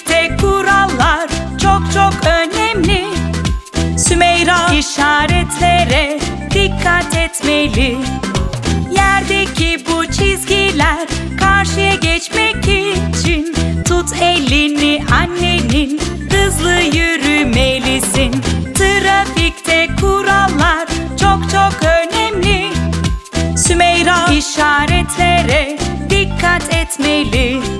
Trafikte kurallar çok çok önemli. Sümeyra işaretlere dikkat etmeli. Yerdeki bu çizgiler karşıya geçmek için Tut elini annenin hızlı yürümelisin Trafikte kurallar çok çok önemli Sümeyra işaretlere dikkat etmeli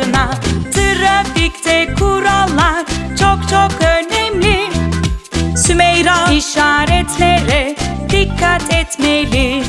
Sümeyra işaretlere dikkat etmeli